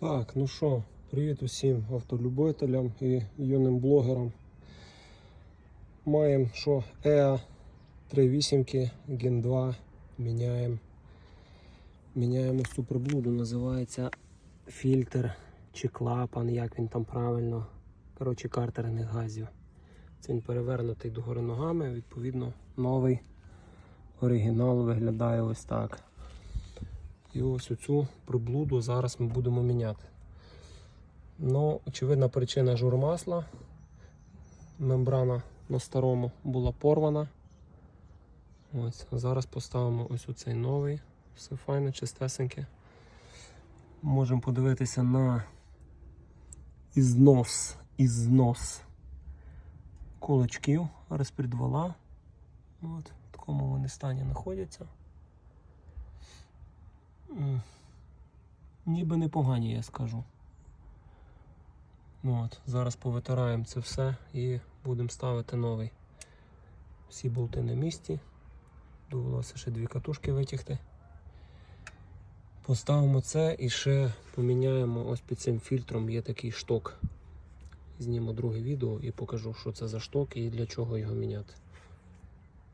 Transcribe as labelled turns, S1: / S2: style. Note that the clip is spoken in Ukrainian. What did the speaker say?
S1: Так, ну що, привіт усім автолюбителям і юним блогерам. Маємо що EA 3.8 Gen 2 міняємо. Міняємо цю називається фільтр чи клапан, як він там правильно. Коротше, картерних газів. Це він перевернутий догори ногами, відповідно, новий оригінал виглядає ось так. І ось оцю приблуду зараз ми будемо міняти. Ну, очевидна причина жур масла. Мембрана на старому була порвана. Ось, зараз поставимо ось оцей новий. Все файно, чистесеньке. Можемо подивитися на ізнос, ізнос кулачків розпредвала. От, в такому вони стані знаходяться. Ніби непогані, я скажу. Ну От, зараз повитираємо це все і будемо ставити новий. Всі болти на місці. Довелося ще дві катушки витягти. Поставимо це і ще поміняємо ось під цим фільтром є такий шток. Зніму друге відео і покажу, що це за шток і для чого його міняти.